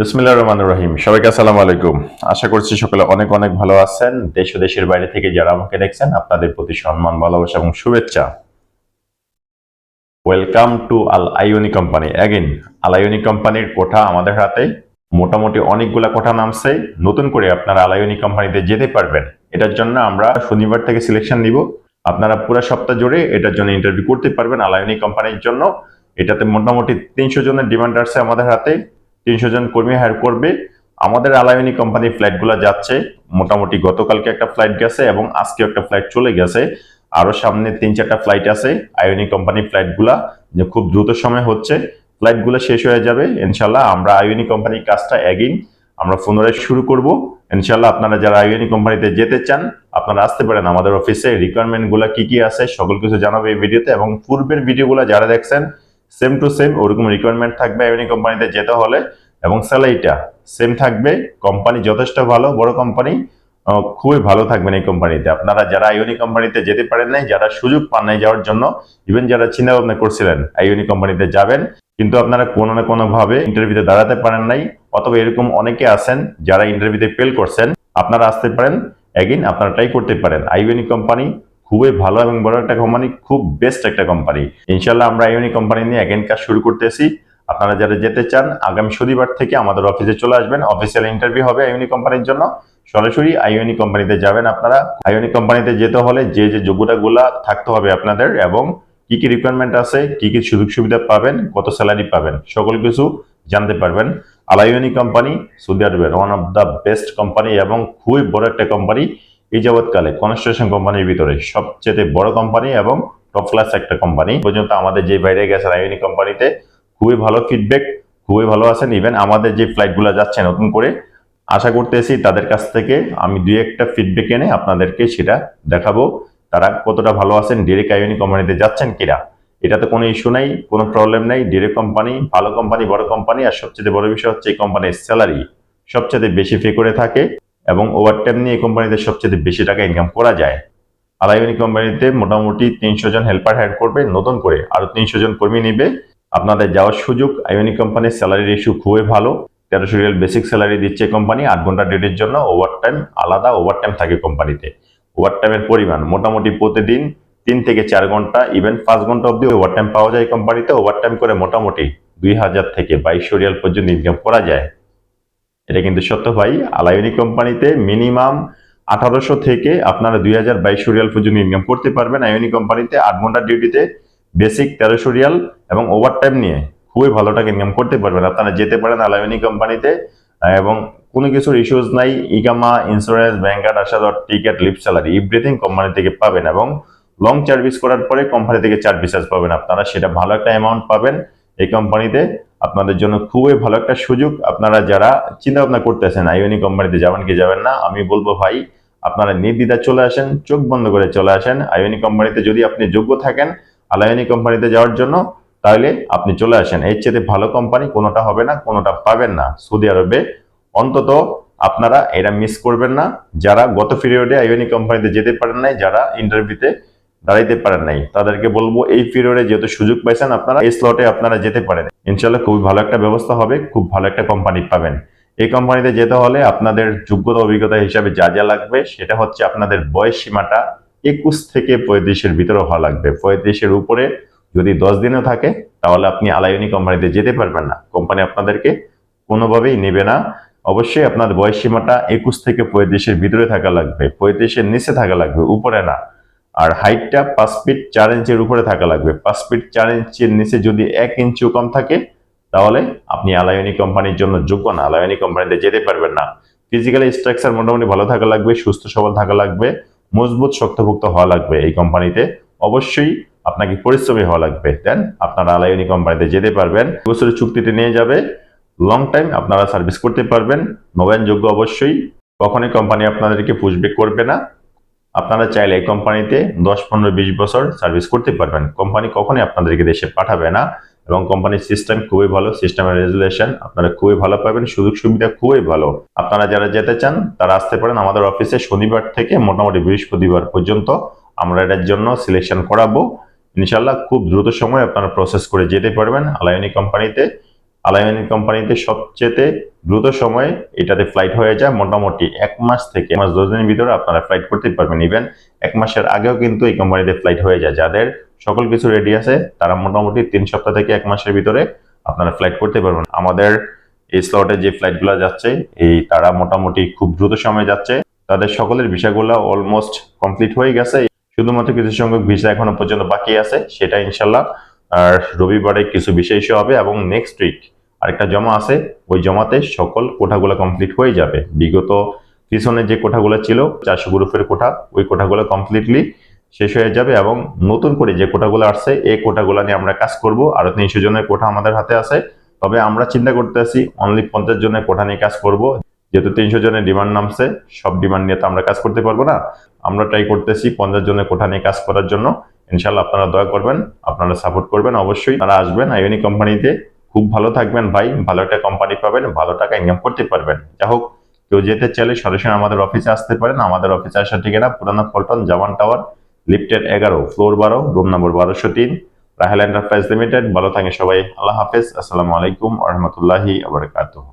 বিসমিল্লাহ রহমান রহিম। সবাইকে আসসালামু আলাইকুম। আশা করছি সকলে অনেক অনেক ভালো আছেন। দেশ ও দেশের বাইরে থেকে যারা আমাকে দেখছেন, আপনাদের প্রতি সম্মান, ভালোবাসা এবং শুভেচ্ছা। ওয়েলকাম টু আল আইওনি কোম্পানি অ্যাগেন আল আইওনি কোম্পানির কোঠা আমাদের হাতে। মোটামুটি অনেকগুলা কোঠা নামছে। নতুন করে আপনারা আল আলাইওনি কোম্পানিতে যেতে পারবেন। এটার জন্য আমরা শনিবার থেকে সিলেকশন নিব। আপনারা পুরো সপ্তাহ জুড়ে এটার জন্য ইন্টারভিউ করতে পারবেন আল আলাইওনি কোম্পানির জন্য। এটাতে মোটামুটি তিনশো জনের ডিমান্ড আসছে আমাদের হাতে। তিনশো জন কর্মী হায়ার করবে। আমাদের আলাইনি কোম্পানির ফ্লাইটগুলো যাচ্ছে। মোটামুটি গতকালকে একটা ফ্লাইট গেছে এবং আজকে একটা ফ্লাইট চলে গেছে। আরও সামনে তিন চারটা ফ্লাইট আছে। আইওনি কোম্পানির ফ্লাইটগুলা যে খুব দ্রুত সময় হচ্ছে ফ্লাইটগুলো শেষ হয়ে যাবে। ইনশাল্লাহ আমরা আইওনি কোম্পানির কাজটা এগিন আমরা পুনরায় শুরু করব। ইনশাল্লাহ আপনারা যারা আইওনি কোম্পানিতে যেতে চান, আপনারা আসতে পারেন আমাদের অফিসে রিকোয়ারমেন্টগুলা কি কি আছে, সকল কিছু জানাবে এই ভিডিওতে এবং পূর্বের ভিডিওগুলো যারা দেখছেন সেম টু সেম ওরকম রিকোয়ারমেন্ট থাকবে আইওনি কোম্পানিতে যেতে হলে। এবং স্যালারিটা সেম থাকবে, কোম্পানি যথেষ্ট ভালো, বড় কোম্পানি খুবই ভালো থাকবেন এই কোম্পানিতে। আপনারা যারা আইওনি কোম্পানিতে যেতে পারেন নাই, যারা সুযোগ পান নাই যাওয়ার জন্য ইভেন যারা চিন্তা ভাবনা করছিলেন আইওনি কোম্পানিতে যাবেন, কিন্তু আপনারা কোনো না কোনো ভাবে ইন্টারভিউতে দাঁড়াতে পারেন নাই, অথবা এরকম অনেকে আছেন যারা ইন্টারভিউতে ফেল করছেন, আপনারা আসতে পারেন এগিন আপনারা ট্রাই করতে পারেন। আইওনি কোম্পানি খুবই ভালো এবং বড় একটা কোম্পানি, খুব বেস্ট একটা কোম্পানি। ইনশাল্লাহ আমরা আইওনি কোম্পানি নিয়ে এগেন কাজ শুরু করতেছি। আপনারা যারা যেতে চান, আগামী শনিবার থেকে আমাদের অফিসে চলে আসবেন। অফিসিয়াল ইন্টারভিউ হবে আইওনি কোম্পানির জন্য। সরাসরি আইওনি কোম্পানিতে যাবেন আপনারা। আইওনি কোম্পানিতে যেতে হলে যে যে যোগ্যতাগুলা থাকতে হবে আপনাদের এবং কি কি রিকোয়ারমেন্ট আছে, কি কি সুযোগ সুবিধা পাবেন, কত স্যালারি পাবেন, সকল কিছু জানতে পারবেন। আলাইওনি কোম্পানি সৌদি আরবের one of the best company এবং খুবই বড় একটা কোম্পানি এই যাবৎকালে কনস্ট্রাকশন কোম্পানির ভিতরে, সবচেয়ে বড় কোম্পানি এবং টপ ক্লাস একটা কোম্পানি পর্যন্ত আমাদের যে বাইরে গেছে আইওনি কোম্পানিতে খুবই ভালো ফিডব্যাক খুবই ভালো আছেন ইভেন আমাদের যে ফ্লাইটগুলো যাচ্ছে নতুন করে, আশা করতেছি তাদের কাছ থেকে আমি দুই একটা ফিডব্যাক এনে আপনাদেরকে সেটা দেখাবো, তারা কতটা ভালো আছেন ডিরেক্ট আইওনি কোম্পানিতে যাচ্ছেন কিনা। এটাতে কোনো ইস্যু নাই, কোনো প্রবলেম নাই ডিরেক্ট কোম্পানি ভালো কোম্পানি বড় কোম্পানি আর সবচেয়ে বড় বিষয় হচ্ছে এই কোম্পানির স্যালারি সবচেয়ে বেশি পে করে থাকে এবং ওভারটাইম নিয়ে এই কোম্পানিতে সবচেয়ে বেশি টাকা ইনকাম করা যায়। আলাইনি কোম্পানিতে মোটামুটি তিনশো জন হেল্পার হায়ার করবে নতুন করে, আরও তিনশো জন কর্মী নিবে আপনাদের যাওয়ার সুযোগ আইওনি কোম্পানির স্যালারি রেশিও খুবই ভালো। তেরোশো রিয়াল বেসিক স্যালারি দিচ্ছে কোম্পানি আট ঘণ্টা ডিউটির জন্য ওভারটাইম আলাদা ওভারটাইম থাকে কোম্পানিতে ওভারটাইমের পরিমাণ মোটামুটি প্রতিদিন তিন থেকে চার ঘণ্টা ইভেন পাঁচ ঘণ্টা অব্দি ওভারটাইম পাওয়া যায় কোম্পানিতে ওভারটাইম করে মোটামুটি দুই হাজার থেকে বাইশশো রিয়াল পর্যন্ত ইনকাম করা যায়। এটা কিন্তু সত্য ভাই আলাইনি কোম্পানিতে মিনিমাম আঠারোশো থেকে আপনারা দুই হাজার বাইশশো রিয়াল পর্যন্ত ইনকাম করতে পারবেন। আইওনি কোম্পানিতে আট ঘণ্টা ডিউটিতে বেসিক তেরোশো এবং ওভারটাইম নিয়ে খুবই ভালো টাকা ইনকাম করতে পারবেন। আপনারা যেতে পারেন আলাইনি কোম্পানিতে এবং কোনো কিছুর ইস্যুজ নাই, ইকামা ইন্স্যুরেন্স ব্যাংক কার্ড আসা টিকিট লিপ স্যালারি এভরিথিং কোম্পানি থেকে পাবেন এবং লং সার্ভিস করার পরে কোম্পানি থেকে চার্জ পাবেন আপনারা। সেটা ভালো একটা অ্যামাউন্ট পাবেন এই কোম্পানিতে। আপনাদের জন্য খুবই ভালো একটা সুযোগ। আপনারা যারা চিন্তা ভাবনা করতেছেন, আইওনি কোম্পানিতে যাবেন কি যাবেন না, আমি বলব ভাই, আপনারা নির্দ্বিধা চলে আসেন, চোখ বন্ধ করে চলে আসেন। আইওনি কোম্পানিতে যদি আপনি যোগ্য থাকেন আলাইনি কোম্পানিতে যাওয়ার জন্য তাহলে আপনি চলে আসেন। এর চেয়ে ভালো কোম্পানি কোনোটা হবে না, কোনোটা পাবেন না। সৌদি আরবে অন্তত আপনারা এটা মিস করবেন না। যারা গত পিরিয়ডে আইওনি কোম্পানিতে যেতে পারেন নাই, যারা ইন্টারভিউতে দাঁড়াইতে পারেন নাই, তাদেরকে বলব এই পিরিয়ডে যেহেতু সুযোগ পাইছেন আপনারা, এই স্লটে আপনারা যেতে পারেন। ইনশাল্লাহ খুবই ভালো একটা ব্যবস্থা হবে, খুব ভালো একটা কোম্পানি পাবেন। এই কোম্পানিতে যেতে হলে আপনাদের যোগ্যতা, অভিজ্ঞতা হিসাবে যা যা লাগবে, সেটা হচ্ছে আপনাদের বয়স সীমাটা একুশ থেকে পঁয়ত্রিশের ভিতরে হওয়া লাগবে। পঁয়ত্রিশের উপরে যদি দশ দিনও থাকে, তাহলে আপনি আলাইনি কোম্পানিতে যেতে পারবেন না। কোম্পানি আপনাদেরকে কোনোভাবেই নেবে না। অবশ্যই আপনার বয়স সীমাটা একুশ থেকে পঁয়ত্রিশের ভিতরে থাকা লাগবে। পঁয়ত্রিশের নিচে থাকা লাগবে, উপরে না। আর হাইটটা পাঁচ ফিট চার ইঞ্চির উপরে থাকা লাগবে। পাঁচ ফিট চার ইঞ্চির নিচে যদি এক ইঞ্চিও কম থাকে, তাহলে আপনি আলায়নি কোম্পানির জন্য যোগ্য না। আলায়নি কোম্পানিতে যেতে পারবেন না। ফিজিক্যালি স্ট্রাকচার মোটামুটি ভালো থাকা লাগবে, সুস্থ সবল থাকা লাগবে। মজবুত শক্তভুক্ত হওয়া লাগবে এই কোম্পানিতে। অবশ্যই আপনাকে পরিশ্রমী হওয়া লাগবে। দেন আপনারা আলায়নি কোম্পানিতে যেতে পারবেন। বছরের চুক্তিতে নিয়ে যাবে। লং টাইম আপনারা সার্ভিস করতে পারবেন। নবায়নযোগ্য অবশ্যই। কখনই কোম্পানি আপনাদেরকে পুষব্যাক করবে না। আপনারা চাইলে এই কোম্পানিতে দশ, পনেরো, বিশ বছর সার্ভিস করতে পারবেন। কোম্পানি কখনই আপনাদেরকে দেশে পাঠাবে না। এবং কোম্পানির সিস্টেম খুবই ভালো সিস্টেমের রেজুলেশন আপনারা খুবই ভালো পাবেন, সুযোগ সুবিধা খুবই ভালো। আপনারা যারা যেতে চান, তারা আসতে পারেন আমাদের অফিসে শনিবার থেকে মোটামুটি বৃহস্পতিবার পর্যন্ত। আমরা এটার জন্য সিলেকশন করাবো। ইনশাল্লাহ খুব দ্রুত সময় আপনারা প্রসেস করে যেতে পারবেন আলায়নি কোম্পানিতে আলাইনি কোম্পানিতে সবচেয়ে দ্রুত সময়ে এটাতে ফ্লাইট হয়ে যায়, মোটামুটি এক মাস থেকে মাস দশ দিনের ভিতরে আপনারা ফ্লাইট করতে পারবেন। ইভেন এক মাসের আগেও কিন্তু এই কোম্পানিতে ফ্লাইট হয়ে যায়। যাদের সকল কিছু রেডি আছে। তারা মোটামুটি তিন সপ্তাহ থেকে এক মাসের ভিতরে আপনারা ফ্লাইট করতে পারবেন। আমাদের এই স্লটে যে ফ্লাইটগুলো যাচ্ছে, এই তারা মোটামুটি খুব দ্রুত সময়ে যাচ্ছে। তাদের সকলের ভিসাগুলো অলমোস্ট কমপ্লিট হয়ে গেছে। শুধুমাত্র কিছু সংখ্যক ভিসা এখনও পর্যন্ত বাকি আছে, সেটা ইনশাল্লাহ আর রবিবারে কিছু বিষয় ইস্যু হবে এবং নেক্সট উইক আরেকটা জমা আছে। ওই জমাতে সকল কোঠাগুলো কমপ্লিট হয়ে যাবে। বিগত পিছনে যে কোঠাগুলো ছিল, চারশো গ্রুপের কোঠা, ওই কোঠাগুলো কমপ্লিটলি শেষ হয়ে যাবে এবং নতুন করে যে কোঠাগুলো আসছে, এই কোঠাগুলো নিয়ে আমরা কাজ করব। আরও তিনশো জনের কোঠা আমাদের হাতে আছে। তবে আমরা চিন্তা করতে আছি অনলি পঞ্চাশ জনের কোঠা নিয়ে কাজ করব। যেহেতু তিনশো জনের ডিমান্ড নামছে, সব ডিমান্ড নিয়ে তো আমরা কাজ করতে পারব না। আমরা ট্রাই করতেছি পঞ্চাশ জনের কোঠা নিয়ে কাজ করার জন্য। ইনশাল্লাহ আপনারা দয়া করবেন, আপনারা সাপোর্ট করবেন অবশ্যই। তারা আসবেন আইওনি কোম্পানিতে খুব ভালো থাকবেন ভাই, ভালো একটা কোম্পানি পাবেন, ভালো টাকা ইনকাম করতে পারবেন। যাই হোক, কেউ যেতে চাইলে সরাসরি আমাদের অফিসে আসতে পারেন। আমাদের অফিসে আসার ঠিকানা পুরানা পল্টন জামান টাওয়ার লিফটের এগারো, ফ্লোর বারো, রুম নম্বর বারোশো তিন, রাহেল এন্টারপ্রাইজ লিমিটেড, ভালো থাকে সবাই। আল্লাহ হাফেজ। আসসালামু আলাইকুম আহমতুল্লাহি আবরকাতুহ